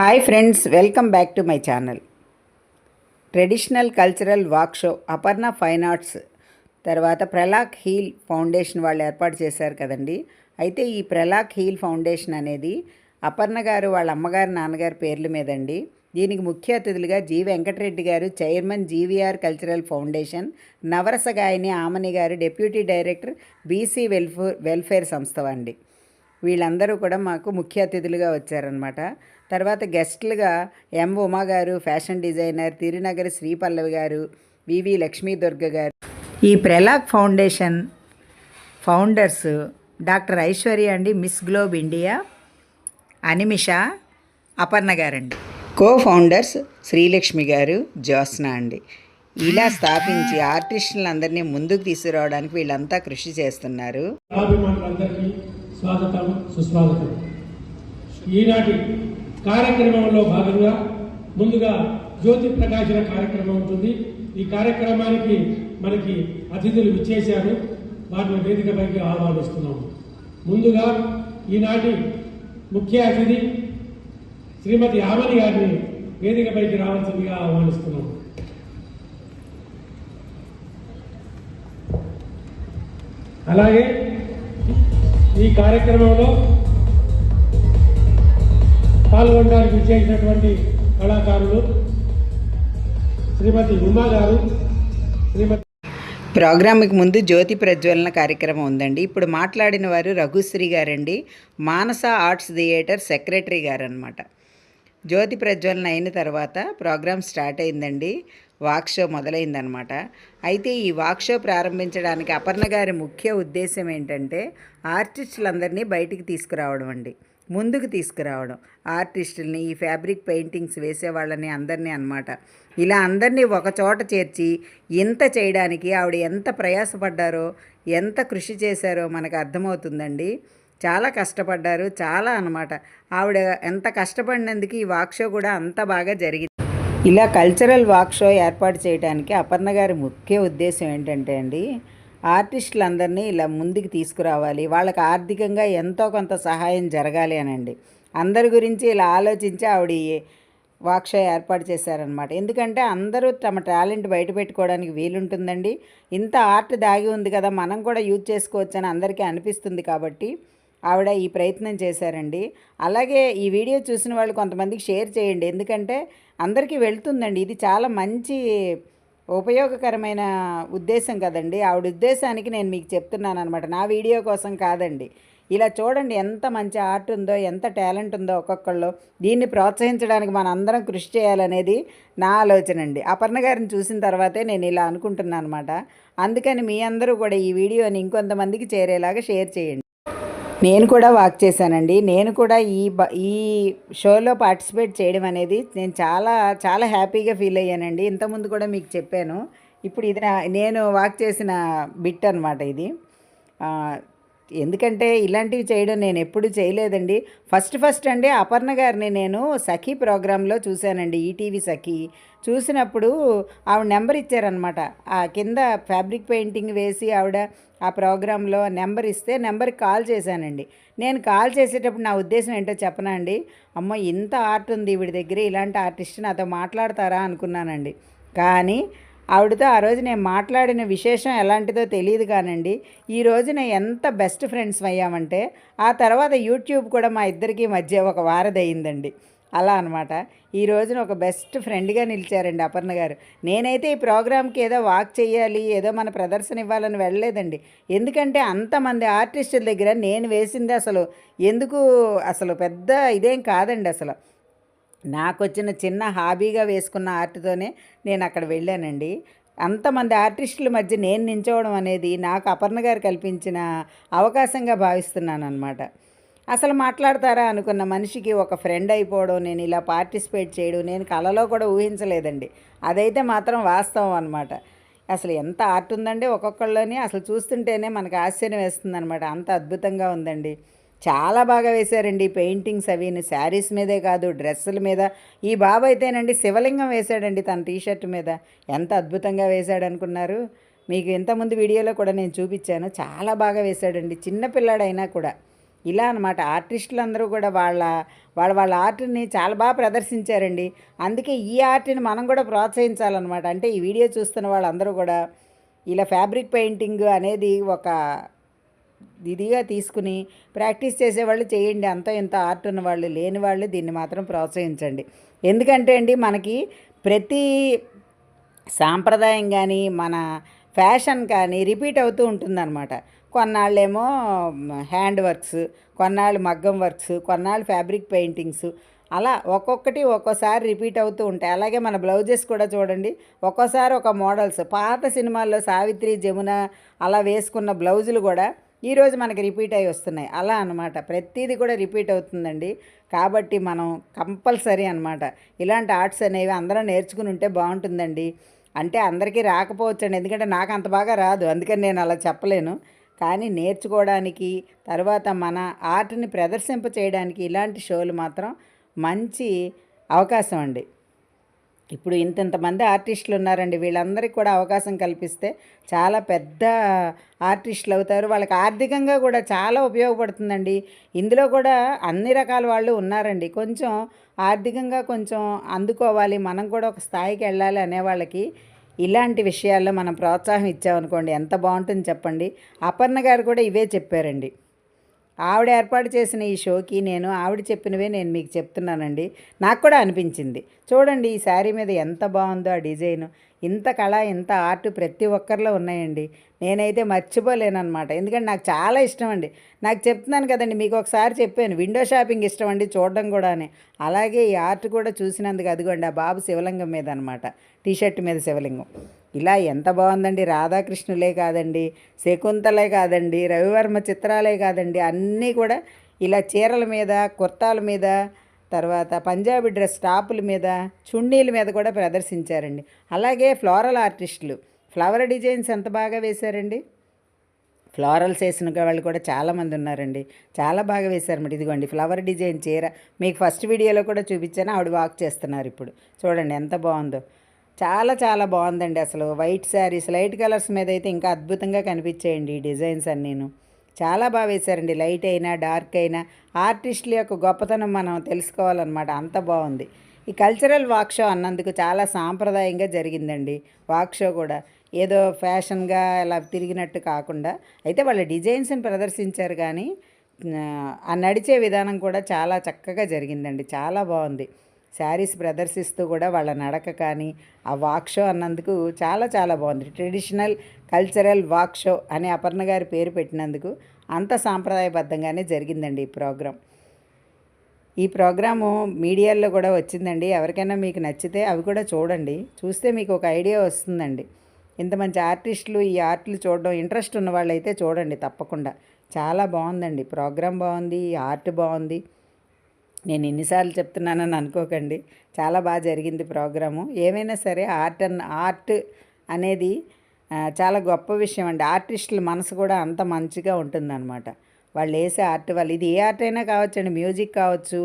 Hi friends welcome back to my channel. Traditional cultural walk show Aparna fine arts తర్వాత ప్రలాక్ heal foundation వాళ్ళు ఏర్పాటు చేశారు కదండి. అయితే ఈ ప్రలాక్ హీల్ ఫౌండేషన్ అనేది అపర్ణ గారు వాళ్ళ అమ్మగారు నాన్నగారి పేర్ల మీదండి. దీనికి ముఖ్య అతిథులుగా జి వెంకటరెడ్డి గారు చైర్మన్ జీవీఆర్ కల్చరల్ ఫౌండేషన్ నవరస గాయని ఆమని గారు deputy director BC welfare welfare సంస్థ అండి వీళ్ళందరూ కూడా మాకు ముఖ్య అతిథులుగా వచ్చారనమాట తర్వాత గెస్ట్లుగా ఎం ఉమా గారు ఫ్యాషన్ డిజైనర్ తిరునగరి శ్రీపల్లవి గారు వివి లక్ష్మీ దుర్గ గారు. ఈ ప్రలాగ్ ఫౌండేషన్ ఫౌండర్స్ డాక్టర్ ఐశ్వర్య అండి Miss Globe India Animisha Aparna గారండి. కో ఫౌండర్స్ శ్రీలక్ష్మి గారు జ్యోత్స్న అండి. ఇలా స్థాపించి ఆర్టిస్టులందరినీ ముందుకు తీసుకురావడానికి వీళ్ళంతా కృషి చేస్తున్నారు. అభిమానులందరికీ స్వాగతం సుస్వాగతం ఈనాటి కార్యక్రమంలో భాగంగా ముందుగా జ్యోతి ప్రకాశన కార్యక్రమం ఉంటుంది. ఈ కార్యక్రమానికి మనకి అతిథులు విచ్చేశారు. వారిని వేదికపైకి ఆహ్వానిస్తున్నాము. ముందుగా ఈనాటి ముఖ్య అతిథి శ్రీమతి ఆమని గారిని వేదికపైకి రావాల్సిందిగా ఆహ్వానిస్తున్నాము. అలాగే ఈ కార్యక్రమంలో పాల్గొనడానికి విచ్చేసినటువంటి కళాకారులు శ్రీమతి ఉమా గారు శ్రీమతి ప్రోగ్రామ్కి ముందు జ్యోతి ప్రజ్వలన కార్యక్రమం ఉందండి. ఇప్పుడు మాట్లాడిన వారు రఘుశ్రీ గారండి. మానస ఆర్ట్స్ థియేటర్ సెక్రటరీ గారు అనమాట జ్యోతి ప్రజ్వలన అయిన తర్వాత ప్రోగ్రామ్ స్టార్ట్ అయిందండి. వాక్ షో మొదలైందనమాట అయితే ఈ వాక్ షో ప్రారంభించడానికి అపర్ణ గారి ముఖ్య ఉద్దేశం ఏంటంటే ఆర్టిస్టులందరినీ బయటికి తీసుకురావడం అండి. ముందుకు తీసుకురావడం. ఆర్టిస్టుల్ని ఈ ఫ్యాబ్రిక్ పెయింటింగ్స్ వేసేవాళ్ళని అందరినీ అన్నమాట. ఇలా అందరినీ ఒక చోట చేర్చి ఇంత చేయడానికి ఆవిడ ఎంత ప్రయాసపడ్డారో ఎంత కృషి చేశారో మనకు అర్థమవుతుందండి. చాలా కష్టపడ్డారు చాలా అనమాట ఆవిడ ఎంత కష్టపడినందుకు ఈ వాక్ షో కూడా అంత బాగా జరిగింది. ఇలా కల్చరల్ వాక్ షో ఏర్పాటు చేయడానికి అపర్ణ గారి ముఖ్య ఉద్దేశం ఏంటంటే అండి ఆర్టిస్టులందరినీ ఇలా ముందుకు తీసుకురావాలి వాళ్ళకి ఆర్థికంగా ఎంతో కొంత సహాయం జరగాలి అనండి అందరి గురించి ఇలా ఆలోచించి ఆవిడ వాక్ షో ఏర్పాటు చేశారనమాట ఎందుకంటే అందరూ తమ టాలెంట్ బయట పెట్టుకోవడానికి వీలుంటుందండి. ఇంత ఆర్ట్ దాగి ఉంది కదా మనం కూడా యూజ్ చేసుకోవచ్చని అందరికీ అనిపిస్తుంది కాబట్టి ఆవిడ ఈ ప్రయత్నం చేశారండి. అలాగే ఈ వీడియో చూసిన వాళ్ళు కొంతమందికి షేర్ చేయండి. ఎందుకంటే అందరికీ వెళ్తుందండి. ఇది చాలా మంచి ఉపయోగకరమైన ఉద్దేశం కదండి. ఆవిడ ఉద్దేశానికి నేను మీకు చెప్తున్నాను అనమాట నా వీడియో కోసం కాదండి. ఇలా చూడండి ఎంత మంచి ఆర్ట్ ఉందో ఎంత టాలెంట్ ఉందో ఒక్కొక్కళ్ళు. దీన్ని ప్రోత్సహించడానికి మన అందరం కృషి చేయాలనేది నా ఆలోచన అండి. అపర్ణ గారిని చూసిన తర్వాతే నేను ఇలా అనుకుంటున్నాను అనమాట అందుకని మీ అందరూ కూడా ఈ వీడియోని ఇంకొంతమందికి చేరేలాగా షేర్ చేయండి. నేను కూడా వాక్ చేశానండి. నేను కూడా ఈ బ ఈ షోలో పార్టిసిపేట్ చేయడం అనేది నేను చాలా చాలా హ్యాపీగా ఫీల్ అయ్యానండి. ఇంతకుముందు కూడా మీకు చెప్పాను. ఇప్పుడు ఇది నా నేను వాక్ చేసిన బిట్ అనమాట ఇది. ఎందుకంటే ఇలాంటివి చేయడం నేను ఎప్పుడు చేయలేదండి. ఫస్ట్ ఫస్ట్ అండి అపర్ణ గారిని నేను సఖీ ప్రోగ్రాంలో చూశానండి. ఈటీవీ సఖీ. చూసినప్పుడు ఆవిడ నెంబర్ ఇచ్చారనమాట ఆ కింద ఫ్యాబ్రిక్ పెయింటింగ్ వేసి ఆవిడ ఆ ప్రోగ్రాంలో నెంబర్ ఇస్తే నెంబర్కి కాల్ చేశానండి. నేను కాల్ చేసేటప్పుడు నా ఉద్దేశం ఏంటో చెప్పనా అండి? అమ్మ ఇంత ఆర్ట్ ఉంది వీడి దగ్గర ఇలాంటి ఆర్టిస్ట్ నాతో మాట్లాడతారా అనుకున్నానండి. కానీ ఆవిడతో ఆ రోజు నేను మాట్లాడిన విశేషం ఎలాంటిదో తెలియదు కానండి. ఈ రోజున ఎంత బెస్ట్ ఫ్రెండ్స్ అయ్యామంటే ఆ తర్వాత యూట్యూబ్ కూడా మా ఇద్దరికి మధ్య ఒక వారధి అయిందండి. అలా అనమాట ఈ రోజున ఒక బెస్ట్ ఫ్రెండ్గా నిలిచారండి అపర్ణ గారు. నేనైతే ఈ ప్రోగ్రామ్కి ఏదో వాక్ చేయాలి ఏదో మన ప్రదర్శన ఇవ్వాలని వెళ్ళలేదండి. ఎందుకంటే అంతమంది ఆర్టిస్టుల దగ్గర నేను వేసింది అసలు ఎందుకు అసలు పెద్ద ఇదేం కాదండి అసలు. నాకు వచ్చిన చిన్న హాబీగా వేసుకున్న ఆర్ట్తోనే నేను అక్కడ వెళ్ళానండి. అంతమంది ఆర్టిస్టుల మధ్య నేను నించోవడం అనేది నాకు అపర్ణ గారు కల్పించిన అవకాశంగా భావిస్తున్నాను అనమాట అసలు మాట్లాడతారా అనుకున్న మనిషికి ఒక ఫ్రెండ్ అయిపోవడం నేను ఇలా పార్టిసిపేట్ చేయడం నేను కళలో కూడా ఊహించలేదండి. అదైతే మాత్రం వాస్తవం అనమాట అసలు ఎంత ఆర్ట్ ఉందండి ఒక్కొక్కళ్ళని అసలు చూస్తుంటేనే మనకు ఆశ్చర్యం వేస్తుంది అనమాట అంత అద్భుతంగా ఉందండి. చాలా బాగా వేశారండి పెయింటింగ్స్ అవి శారీస్ మీదే కాదు డ్రెస్సుల మీద. ఈ బాబు అయితేనండి శివలింగం వేశాడండి తన టీషర్ట్ మీద. ఎంత అద్భుతంగా వేశాడు అనుకున్నారు మీకు ఇంతకుముందు వీడియోలో కూడా నేను చూపించాను. చాలా బాగా వేశాడండి. చిన్న పిల్లాడైనా కూడా. ఇలా అనమాట ఆర్టిస్టులు అందరూ కూడా వాళ్ళ వాళ్ళ వాళ్ళ ఆర్ట్ని చాలా బాగా ప్రదర్శించారండి. అందుకే ఈ ఆర్ట్ని మనం కూడా ప్రోత్సహించాలన్నమాట. అంటే ఈ వీడియో చూస్తున్న వాళ్ళందరూ కూడా ఇలా ఫ్యాబ్రిక్ పెయింటింగ్ అనేది ఒక ఇదిగా తీసుకుని ప్రాక్టీస్ చేసేవాళ్ళు చేయండి. అంత ఇంత ఆర్ట్ ఉన్న వాళ్ళు లేని వాళ్ళు దీన్ని మాత్రం ప్రోత్సహించండి. ఎందుకంటే అండి మనకి ప్రతి సాంప్రదాయం కానీ మన ఫ్యాషన్ కానీ రిపీట్ అవుతూ ఉంటుందన్నమాట. కొన్నాళ్ళేమో హ్యాండ్ వర్క్స్ కొన్నాళ్ళు మగ్గం వర్క్స్ కొన్నాళ్ళు ఫ్యాబ్రిక్ పెయింటింగ్స్. అలా ఒక్కొక్కటి ఒక్కోసారి రిపీట్ అవుతూ ఉంటాయి. అలాగే మన బ్లౌజెస్ కూడా చూడండి ఒక్కోసారి ఒక మోడల్స్. పాత సినిమాల్లో సావిత్రి జమున అలా వేసుకున్న బ్లౌజులు కూడా ఈరోజు మనకి రిపీట్ అయి వస్తున్నాయి. అలా అనమాట ప్రతిదీ కూడా రిపీట్ అవుతుందండి. కాబట్టి మనం కంపల్సరీ అనమాట ఇలాంటి ఆర్ట్స్ అనేవి అందరం నేర్చుకుని ఉంటే బాగుంటుందండి. అంటే అందరికీ రాకపోవచ్చండి. ఎందుకంటే నాకు అంత బాగా రాదు. అందుకని నేను అలా చెప్పలేను. కానీ నేర్చుకోవడానికి తర్వాత మన ఆర్ట్ని ప్రదర్శింప చేయడానికి ఇలాంటి షోలు మాత్రం మంచి అవకాశం అండి. ఇప్పుడు ఇంతింతమంది ఆర్టిస్టులు ఉన్నారండి. వీళ్ళందరికీ కూడా అవకాశం కల్పిస్తే చాలా పెద్ద ఆర్టిస్టులు అవుతారు. వాళ్ళకి ఆర్థికంగా కూడా చాలా ఉపయోగపడుతుందండి. ఇందులో కూడా అన్ని రకాల వాళ్ళు ఉన్నారండి. కొంచెం ఆర్థికంగా కొంచెం అందుకోవాలి. మనం కూడా ఒక స్థాయికి వెళ్ళాలి అనే వాళ్ళకి ఇలాంటి విషయాల్లో మనం ప్రోత్సాహం ఇచ్చామనుకోండి ఎంత బాగుంటుంది చెప్పండి. అపర్ణ గారు కూడా ఇవే చెప్పారండి. ఆవిడ ఏర్పాటు చేసిన ఈ షోకి నేను ఆవిడ చెప్పినవే నేను మీకు చెప్తున్నానండి. నాకు కూడా అనిపించింది. చూడండి ఈ శారీ మీద ఎంత బాగుందో ఆ డిజైన్. ఇంత కళ ఇంత ఆర్ట్ ప్రతి ఒక్కరిలో ఉన్నాయండి. నేనైతే మర్చిపోలేనమాట ఎందుకంటే నాకు చాలా ఇష్టం అండి నాకు చెప్తున్నాను కదండి మీకు ఒకసారి చెప్పాను విండో షాపింగ్ ఇష్టం అండి చూడడం కూడానే అలాగే ఈ ఆర్ట్ కూడా చూసినందుకు అదిగోండి ఆ బాబు శివలింగం మీద అనమాట టీషర్ట్ మీద శివలింగం. ఇలా ఎంత బాగుందండి రాధాకృష్ణులే కాదండి శకుంతలే కాదండి రవివర్మ చిత్రాలే కాదండి అన్నీ కూడా ఇలా చీరల మీద కుర్తాల మీద తర్వాత పంజాబీ డ్రెస్ టాపుల మీద చున్నీల మీద కూడా ప్రదర్శించారండి. అలాగే ఫ్లోరల్ ఆర్టిస్టులు. ఫ్లవర్ డిజైన్స్ ఎంత బాగా వేశారండి? ఫ్లోరల్స్ వేసిన వాళ్ళు కూడా చాలామంది ఉన్నారండి. చాలా బాగా వేశారన్నమాట ఇదిగోండి ఫ్లవర్ డిజైన్ చీర. మీకు ఫస్ట్ వీడియోలో కూడా చూపించాను. ఆవిడ వాక్ చేస్తున్నారు ఇప్పుడు. చూడండి ఎంత బాగుందో. చాలా చాలా బాగుందండి అసలు. వైట్ శారీస్ లైట్ కలర్స్ మీద అయితే ఇంకా అద్భుతంగా కనిపించాయండి ఈ డిజైన్స్ అన్నీను. చాలా బాగా వేశారండి. లైట్ అయినా డార్క్ అయినా ఆర్టిస్టుల యొక్క గొప్పతనం మనం తెలుసుకోవాలన్నమాట. అంత బాగుంది. ఈ కల్చరల్ వాక్ షో అన్నందుకు చాలా సాంప్రదాయంగా జరిగిందండి. వాక్ షో కూడా. ఏదో ఫ్యాషన్గా అలా తిరిగినట్టు కాకుండా. అయితే వాళ్ళ డిజైన్స్ని ప్రదర్శించారు కానీ ఆ నడిచే విధానం కూడా చాలా చక్కగా జరిగిందండి. చాలా బాగుంది. శారీస్ ప్రదర్శిస్తూ కూడా వాళ్ళ నడక కానీ ఆ వాక్ షో అన్నందుకు చాలా చాలా బాగుంది. ట్రెడిషనల్ కల్చరల్ వాక్ షో అని అపర్ణ గారి పేరు పెట్టినందుకు అంత సాంప్రదాయబద్ధంగానే జరిగిందండి ఈ ప్రోగ్రాం. ఈ ప్రోగ్రాము మీడియాల్లో కూడా వచ్చిందండి. ఎవరికైనా మీకు నచ్చితే అవి కూడా చూడండి. చూస్తే మీకు ఒక ఐడియా వస్తుందండి. ఇంత మంచి ఆర్టిస్టులు ఈ ఆర్ట్లు చూడడం ఇంట్రెస్ట్ ఉన్న వాళ్ళైతే చూడండి తప్పకుండా. చాలా బాగుందండి. ప్రోగ్రాం బాగుంది ఆర్ట్ బాగుంది. నేను ఎన్నిసార్లు చెప్తున్నానని అనుకోకండి. చాలా బాగా జరిగింది ప్రోగ్రాము. ఏమైనా సరే ఆర్ట్ అండ్ ఆర్ట్ అనేది చాలా గొప్ప విషయం అండి. ఆర్టిస్టుల మనసు కూడా అంత మంచిగా ఉంటుందన్నమాట. వాళ్ళు వేసే ఆర్ట్ వాళ్ళు ఇది ఏ ఆర్ట్ అయినా కావచ్చండి. మ్యూజిక్ కావచ్చు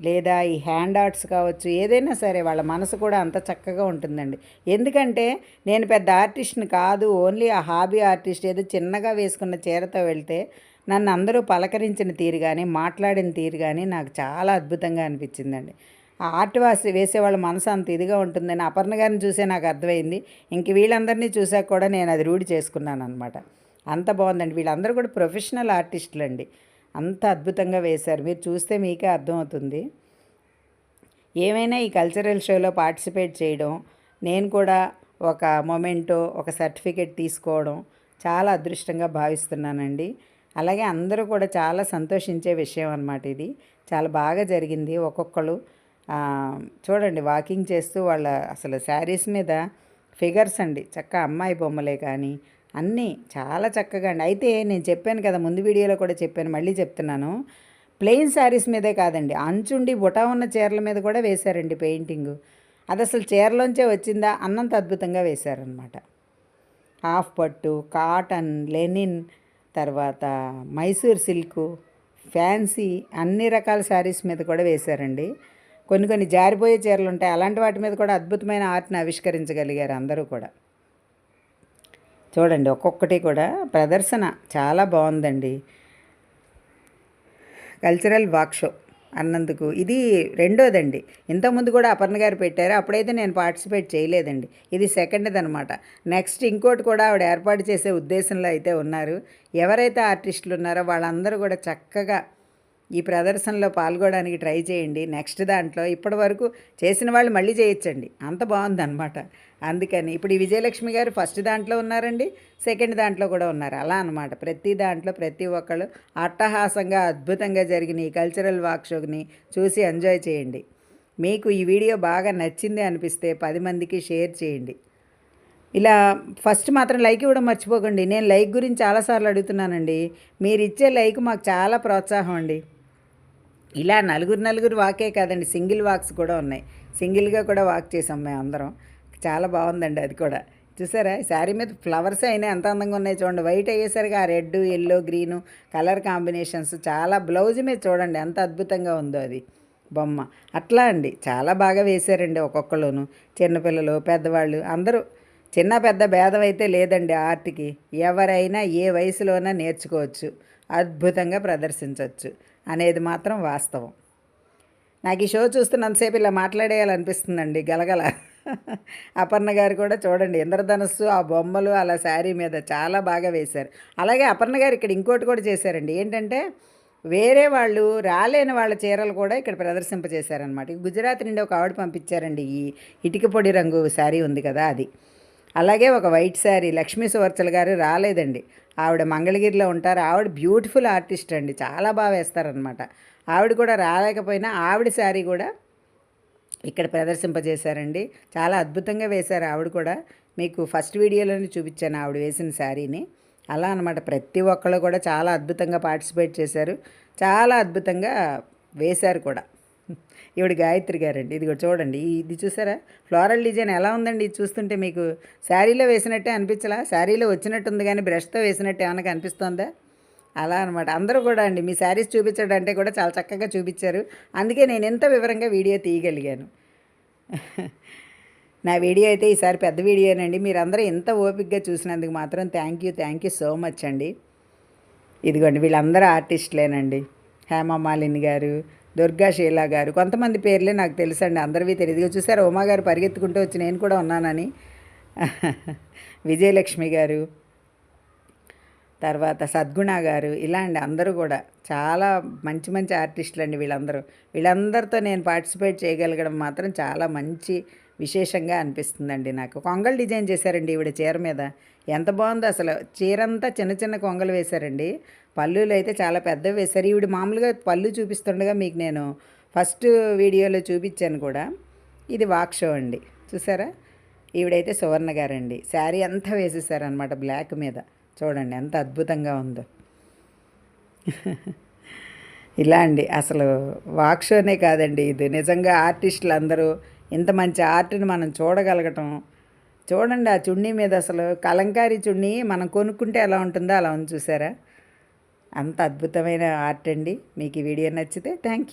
లేదా ఈ హ్యాండ్ ఆర్ట్స్ కావచ్చు ఏదైనా సరే వాళ్ళ మనసు కూడా అంత చక్కగా ఉంటుందండి. ఎందుకంటే నేను పెద్ద ఆర్టిస్ట్ని కాదు ఓన్లీ ఆ హాబీ ఆర్టిస్ట్ ఏదో చిన్నగా వేసుకున్న చీరతో వెళ్తే నన్ను అందరూ పలకరించిన తీరు కానీ మాట్లాడిన తీరు కానీ నాకు చాలా అద్భుతంగా అనిపించిందండి. ఆ ఆర్ట్ వాసి వేసేవాళ్ళ మనసు అంత ఇదిగా ఉంటుందని అపర్ణ గారిని చూసే నాకు అర్థమైంది. ఇంక వీళ్ళందరినీ చూసాక కూడా నేను అది రూఢి చేసుకున్నాను అనమాట అంత బాగుందండి. వీళ్ళందరూ కూడా ప్రొఫెషనల్ ఆర్టిస్టులు అండి అంత అద్భుతంగా వేశారు. మీరు చూస్తే మీకే అర్థమవుతుంది. ఏమైనా ఈ కల్చరల్ షోలో పార్టిసిపేట్ చేయడం నేను కూడా ఒక మొమెంటో ఒక సర్టిఫికెట్ తీసుకోవడం చాలా అదృష్టంగా భావిస్తున్నానండి. అలాగే అందరూ కూడా చాలా సంతోషించే విషయం అనమాట ఇది. చాలా బాగా జరిగింది. ఒక్కొక్కరు చూడండి వాకింగ్ చేస్తూ వాళ్ళ అసలు శారీస్ మీద ఫిగర్స్ అండి. చక్క అమ్మాయి బొమ్మలే కానీ అన్నీ చాలా చక్కగా అండి. అయితే నేను చెప్పాను కదా ముందు వీడియోలో కూడా చెప్పాను మళ్ళీ చెప్తున్నాను. ప్లెయిన్ శారీస్ మీదే కాదండి అంచుండి బుటా ఉన్న చీరల మీద కూడా వేశారండి పెయింటింగ్. అది అసలు చీరలోంచే వచ్చిందా అన్నంత అద్భుతంగా వేశారనమాట హాఫ్ పట్టు కాటన్ లెనిన్ తర్వాత మైసూర్ సిల్క్ ఫ్యాన్సీ అన్ని రకాల శారీస్ మీద కూడా వేశారండి. కొన్ని కొన్ని జారిపోయే చీరలు ఉంటాయి. అలాంటి వాటి మీద కూడా అద్భుతమైన ఆర్ట్ని ఆవిష్కరించగలిగారు అందరూ కూడా. చూడండి ఒక్కొక్కటి కూడా ప్రదర్శన చాలా బాగుందండి. Cultural walk show. అన్నందుకు. ఇది రెండోదండి. ఇంతకుముందు కూడా అపర్ణ గారు పెట్టారు. అప్పుడైతే నేను పార్టిసిపేట్ చేయలేదండి. ఇది సెకండ్ది అనమాట నెక్స్ట్ ఇంకోటి కూడా ఆవిడ ఏర్పాటు చేసే ఉద్దేశంలో అయితే ఉన్నారు. ఎవరైతే ఆర్టిస్టులు ఉన్నారో వాళ్ళందరూ కూడా చక్కగా ఈ ప్రదర్శనలో పాల్గొనడానికి ట్రై చేయండి. నెక్స్ట్ దాంట్లో ఇప్పటి వరకు చేసిన వాళ్ళు మళ్ళీ చేయొచ్చండి. అంత బాగుందన్నమాట అందుకని ఇప్పుడు ఈ విజయలక్ష్మి గారు ఫస్ట్ దాంట్లో ఉన్నారండి సెకండ్ దాంట్లో కూడా ఉన్నారు. అలా అనమాట ప్రతి దాంట్లో ప్రతి ఒక్కళ్ళు అట్టహాసంగా అద్భుతంగా జరిగిన ఈ కల్చరల్ వాక్ షోని చూసి ఎంజాయ్ చేయండి. మీకు ఈ వీడియో బాగా నచ్చింది అనిపిస్తే పది మందికి షేర్ చేయండి. ఇలా ఫస్ట్ మాత్రం లైక్ ఇవ్వడం మర్చిపోకండి. నేను లైక్ గురించి చాలాసార్లు అడుగుతున్నానండి. మీరు ఇచ్చే లైక్ మాకు చాలా ప్రోత్సాహం అండి. ఇలా నలుగురు నలుగురు వాకే కాదండి సింగిల్ వాక్స్ కూడా ఉన్నాయి. సింగిల్గా కూడా వాక్ చేసాం మేము అందరం చాలా బాగుందండి అది కూడా. చూసారా? శారీ మీద ఫ్లవర్స్ అయినా ఎంత అందంగా ఉన్నాయి చూడండి. వైట్ అయ్యేసరికి ఆ red yellow green colour combinations చాలా బ్లౌజ్ మీద చూడండి ఎంత అద్భుతంగా ఉందో అది. బొమ్మ. అట్లా అండి. చాలా బాగా వేశారండి ఒక్కొక్కళ్ళును. చిన్నపిల్లలు పెద్దవాళ్ళు అందరూ. చిన్న పెద్ద భేదం అయితే లేదండి ఆర్ట్కి. ఎవరైనా ఏ వయసులోనా నేర్చుకోవచ్చు. అద్భుతంగా ప్రదర్శించవచ్చు అనేది మాత్రం వాస్తవం. నాకు ఈ షో చూస్తున్నంతసేపు ఇలా మాట్లాడేయాలనిపిస్తుందండి. గలగల. అపర్ణ గారు కూడా చూడండి ఇంద్రధనస్సు ఆ బొమ్మలు అలా శారీ మీద చాలా బాగా వేశారు. అలాగే అపర్ణ గారు ఇక్కడ ఇంకోటి కూడా చేశారండి ఏంటంటే వేరే వాళ్ళు రాలేని వాళ్ళ చీరలు కూడా ఇక్కడ ప్రదర్శింపజేశారనమాట గుజరాత్ నుండి ఒక ఆవిడ పంపించారండి ఈ ఇటుక పొడి రంగు శారీ ఉంది కదా అది. అలాగే ఒక వైట్ శారీ లక్ష్మీ సువర్చల్ గారు రాలేదండి. ఆవిడ మంగళగిరిలో ఉంటారు ఆవిడ బ్యూటిఫుల్ ఆర్టిస్ట్ అండి చాలా బాగా వేస్తారనమాట ఆవిడ కూడా రాలేకపోయినా ఆవిడ శారీ కూడా ఇక్కడ ప్రదర్శింపజేశారండి. చాలా అద్భుతంగా వేశారు ఆవిడ కూడా. మీకు ఫస్ట్ వీడియోలోనే చూపించాను ఆవిడ వేసిన శారీని. అలా అనమాట ప్రతి ఒక్కళ్ళు కూడా చాలా అద్భుతంగా పార్టిసిపేట్ చేశారు. చాలా అద్భుతంగా వేశారు కూడా. ఈవిడ గాయత్రి గారండి. ఇది కూడా చూడండి ఇది చూసారా? ఫ్లోరల్ డిజైన్ ఎలా ఉందండి? ఇది చూస్తుంటే మీకు శారీలో వేసినట్టే అనిపించలా? శారీలో వచ్చినట్టుంది కానీ బ్రష్తో వేసినట్టు ఏమైనా కనిపిస్తుందా? అలా అనమాట అందరూ కూడా అండి మీ శారీస్ చూపించడం అంటే కూడా చాలా చక్కగా చూపించారు. అందుకే నేను ఎంత వివరంగా వీడియో తీయగలిగాను. నా వీడియో అయితే ఈసారి పెద్ద వీడియోనండి. మీరందరూ ఎంత ఓపిక్గా చూసినందుకు మాత్రం thank you thank you so much అండి. ఇదిగోండి వీళ్ళందరూ ఆర్టిస్టులేనండి. హేమమాలిని గారు దుర్గా షీలా గారు కొంతమంది పేర్లే నాకు తెలుసండి. అందరివి తెలియదు. చూసారు ఉమా గారు పరిగెత్తుకుంటూ వచ్చి నేను కూడా ఉన్నానని. విజయలక్ష్మి గారు తర్వాత సద్గుణ గారు ఇలా అండి అందరూ కూడా చాలా మంచి మంచి ఆర్టిస్టులు అండి వీళ్ళందరూ. వీళ్ళందరితో నేను పార్టిసిపేట్ చేయగలగడం మాత్రం చాలా మంచి విశేషంగా అనిపిస్తుందండి నాకు. కొంగలు డిజైన్ చేశారండి ఈవిడ చీర మీద. ఎంత బాగుందో అసలు. చీర అంతా చిన్న చిన్న కొంగలు వేశారండి. పళ్ళులు అయితే చాలా పెద్దవి వేశారు. ఈవిడ మామూలుగా పళ్ళు చూపిస్తుండగా మీకు నేను ఫస్ట్ వీడియోలో చూపించాను కూడా. ఇది వాక్ షో అండి. చూసారా? ఈవిడైతే సువర్ణ గారండి. శారీ అంతా వేసేసారనమాట బ్లాక్ మీద. చూడండి ఎంత అద్భుతంగా ఉందో. ఇలా అండి అసలు వాక్ షోనే కాదండి ఇది. నిజంగా ఆర్టిస్టులు అందరూ ఇంత మంచి ఆర్ట్ని మనం చూడగలగటం. చూడండి ఆ చున్నీ మీద అసలు కలంకారీ చున్నీ మనం కొనుక్కుంటే ఎలా ఉంటుందో అలా ఉంది చూసారా? అంత అద్భుతమైన ఆర్ట్ అండి. మీకు ఈ వీడియో నచ్చితే థ్యాంక్ యూ.